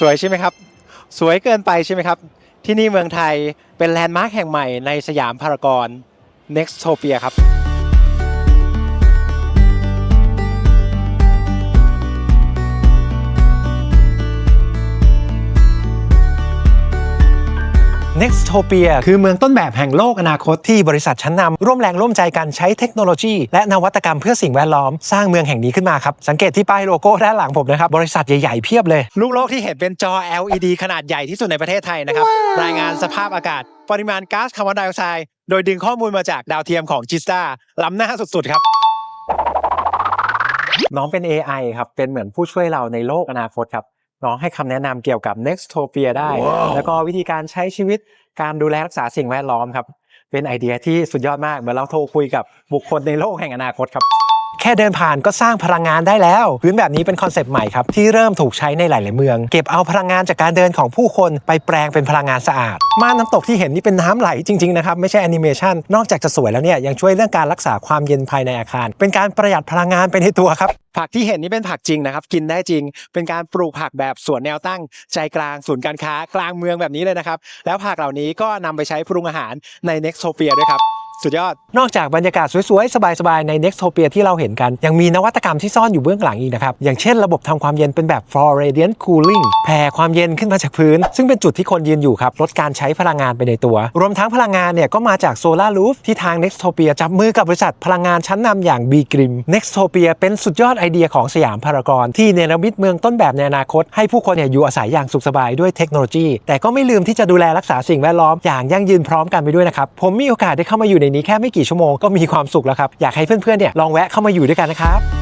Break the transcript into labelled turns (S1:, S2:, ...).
S1: สวยใช่ไหมครับ สวยเกินไปใช่ไหมครับ ที่นี่เมืองไทยเป็นแลนด์มาร์คแห่งใหม่ในสยามพารากอน Nextopia ครับ Nextopia คือเมืองต้นแบบแห่งโลกอนาคตที่บริษัทชั้นนำร่วมแรงร่วมใจกันใช้เทคโนโลยี และนวัตกรรมเพื่อสิ่งแวดล้อมสร้างเมืองแห่งนี้ขึ้นมาครับ สังเกตที่ป้ายโลโก้ด้านหลังผมนะครับ บริษัทใหญ่ๆเพียบเลย ลูกโลกที่เห็นเป็นจอ LED ขนาดใหญ่ที่สุดในประเทศไทยนะครับรายงานสภาพอากาศ ปริมาณก๊าซคาร์บอนไดออกไซด์โดยดึงข้อมูลมาจากดาวเทียมของจิสตาล้ำหน้าสุดๆครับน้องเป็น AI ครับ เป็นเหมือนผู้ช่วยเราในโลกอนาคตครับ น้องให้คำแนะนำเกี่ยวกับ Nextopia ได้ แล้วก็วิธีการใช้ชีวิตการดูแลรักษาสิ่งแวดล้อมครับ เป็นไอเดียที่สุดยอดมากเหมือนเราโทรคุยกับบุคคลในโลกแห่งอนาคตครับ แค่เดินผ่านก็สร้างพลังงานได้แล้ว พื้นแบบนี้เป็นคอนเซปต์ใหม่ครับ ที่เริ่มถูกใช้ในหลาย ๆ เมือง เก็บเอาพลังงานจากการเดินของผู้คนไปแปลงเป็นพลังงานสะอาด ม่านน้ำตกที่เห็นนี่เป็นน้ำไหลจริง ๆ นะครับ ไม่ใช่แอนิเมชันนอกจากจะสวยแล้วเนี่ยยังช่วยเรื่องการรักษาความเย็นภายในอาคาร เป็นการประหยัดพลังงานไปในตัวครับผักที่เห็นนี่เป็นผักจริงนะครับ กินได้จริง เป็นการปลูกผักแบบสวนแนวตั้งใจกลางศูนย์การค้ากลางเมืองแบบนี้เลยนะครับ แล้วผักเหล่านี้ก็นำไปใช้ปรุงอาหารใน Nextopia ด้วยครับ สุดยอด นอกจากบรรยากาศสวยๆ สบายๆ ใน Nextopia ที่เราเห็นกัน ยังมีนวัตกรรมที่ซ่อนอยู่เบื้องหลังอีกนะครับ อย่างเช่นระบบทำความเย็นเป็นแบบ Floor Radiant Cooling แผ่ความเย็นขึ้นมาจากพื้น ซึ่งเป็นจุดที่คนยืนอยู่ครับ ลดการใช้พลังงานไปในตัว รวมทั้งพลังงานเนี่ยก็มาจาก Solar Roof ที่ทาง Nextopia จับมือกับบริษัทพลังงานชั้นนำอย่าง B Grim Nextopia เป็นสุดยอดไอเดียของสยามพารากอนที่เนรมิตเมืองต้นแบบในอนาคต ให้ผู้คนเนี่ยอยู่อาศัยอย่างสุขสบายด้วยเทคโนโลยี แต่ก็ไม่ลืมที่จะดูแลรักษาสิ่งแวดล้อมอย่างยั่งยืนพร้อมกันไปด้วยนะครับผมมีโอกาสได้เข้ามาอยู่ในนี้แค่ไม่กี่ชั่วโมงก็มีความสุขแล้วครับ อยากให้เพื่อนๆเนี่ยลองแวะเข้ามาอยู่ด้วยกันนะครับ